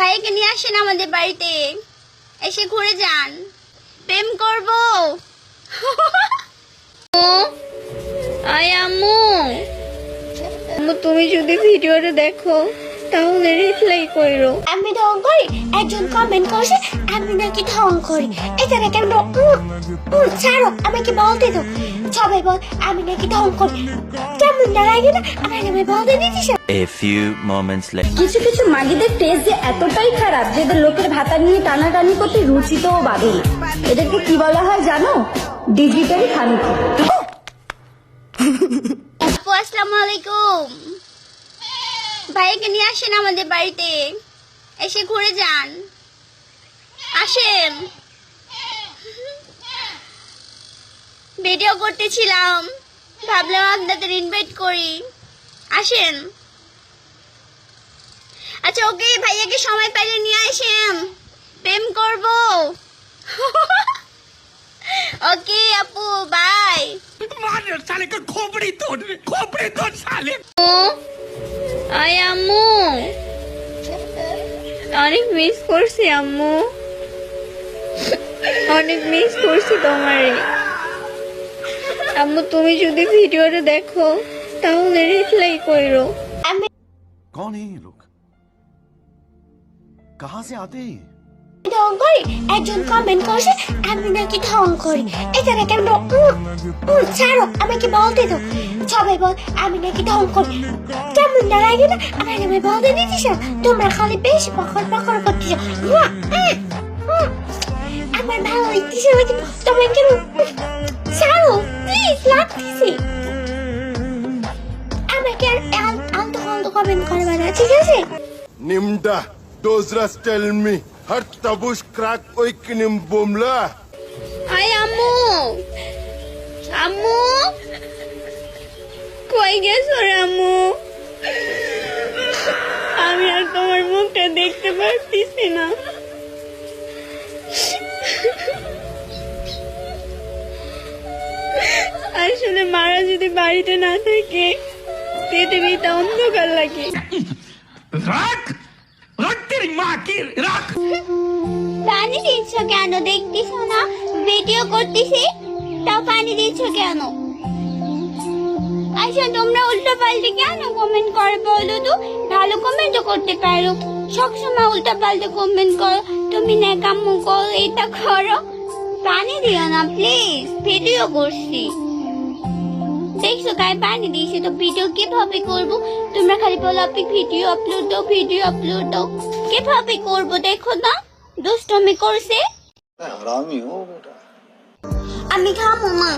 ভাইকে নিয়ে আসেন আমাদের বাড়িতে। এসে ঘুরে যান। প্রেম করব। আয় আম্মু, তুমি যদি ভিডিওটা দেখো। তাহলে রিপ্লাই করো। আমি ঢং করি একজন কমেন্ট করছে আমি নাকি ঢং করি। এটা নাকি আমি ছাড়ো আমাকে বলতে দাও সবাই বল আমি নাকি ঢং করি। কেমন না লাগে না? আমার আমি বলতে দিচ্ছিস A few moments later. কিছু কিছু মাগিদের টেস্ট যে এতটাই খারাপ যে এদের লোকের ভাতা নিয়ে টানাটানি করতে রুচিতেও বাধে না। এদেরকে কি বলা হয় জানো? ডিজিটালি খানিকি। আপু আসসালামু আলাইকুম। ভাইয়াকে নিয়ে আসেন আমাদের বাড়িতে। এসে ঘুরে যান। আসেন। ভিডিও করতেছিলাম। ভাবলাম আপনাদের ইনভাইট করি। আসেন। আচ্ছা ওকে ভাইয়াকে সময় পাইলে নিয়ে আসেন। প্রেম করব। ওকে আপু বাই মার সালে খোপড়ি তোর খোপড়ি তোর সালে আয় আম্মু। অনেক মিস করছি আম্মু। অনেক মিস করছি তোমারে। আম্মু তুমি যদি ভিডিওটা দেখো তাহলে রিপ্লাই করো। আমি কোন এই লোক? কাহা সে আতে ঢং করি? একজন কমেন্ট করছে আমি নাকি ঢং করি। এটা নাকি আমি ছাড়ো আমাকে বলতে দাও। সবাই বল আমি নাকি ঢং করি। কেমন না লাগে না? আমার আমি বলতে দিচ্ছিস তোমরা খালি বেশি পকর পকর করতেছ। আমার ভালো লাগতেছে না কিন্তু তোমরা কেন ছাড়ো প্লিজ লাগতেছে। আমাকে আর আল- আলতু কমেন্ট করবে না ঠিক আছে? Nimda, Dozras tell me, her tabush crack oikinim bumla. আয় আম্মু। আম্মু। কই গেছো রামু? আমি আর তোমার মুখটা দেখতে পারতেছি না। আসলে মারা যদি বাড়িতে না থাকে পৃথিবীতে অন্ধকার লাগে। রাখ! রাখতের মাকে রাখ! পানি দিচ্ছ কেন? দেখতেছ না? ভিডিও করতেছি তা পানি দিচ্ছ কেন? আচ্ছা তোমরা উল্টো পাল্টে কেন কমেন্ট করো বলো তো? ভালো কমেন্টও করতে পারো। সবসময় উল্টো পাল্টে কমেন্ট করো। তুমি নেকাম্য করো এটা করো। পানি দিও না প্লিজ ভিডিও করছি। দেখছ গায়ে পানি দিয়েছে। তো ভিডিও কীভাবে করব? তোমরা খালি বলো আপনি ভিডিও আপলোড দাও ভিডিও আপলোড দাও। কীভাবে করব দেখো না? দুষ্টমি করছে। আমি খাব না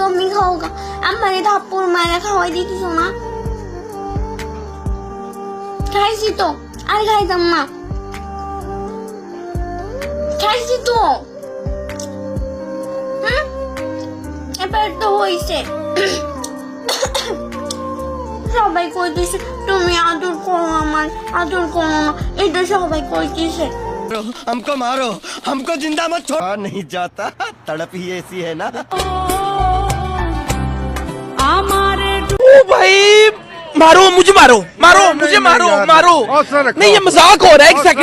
তুমি খাও গা আমার ধাপুর মায়েরা খাওয়াই দিতেছো না খাইছি তো আর খাইতাম না খাইছি তো হুম? এবার তো হয়েছে সবাই কইতেছে তুমি আদর করো আমার আদর করো না এটা সবাই কইতেছে हमको मारो हमको जिंदा मत छोड़ नहीं जाता तड़प ही ऐसी है ना او بھائی مارو مجھے مارو مارو مجھے مارو مارو۔ نہیں یہ مزاق ہو رہا ہے ایک سیکنڈ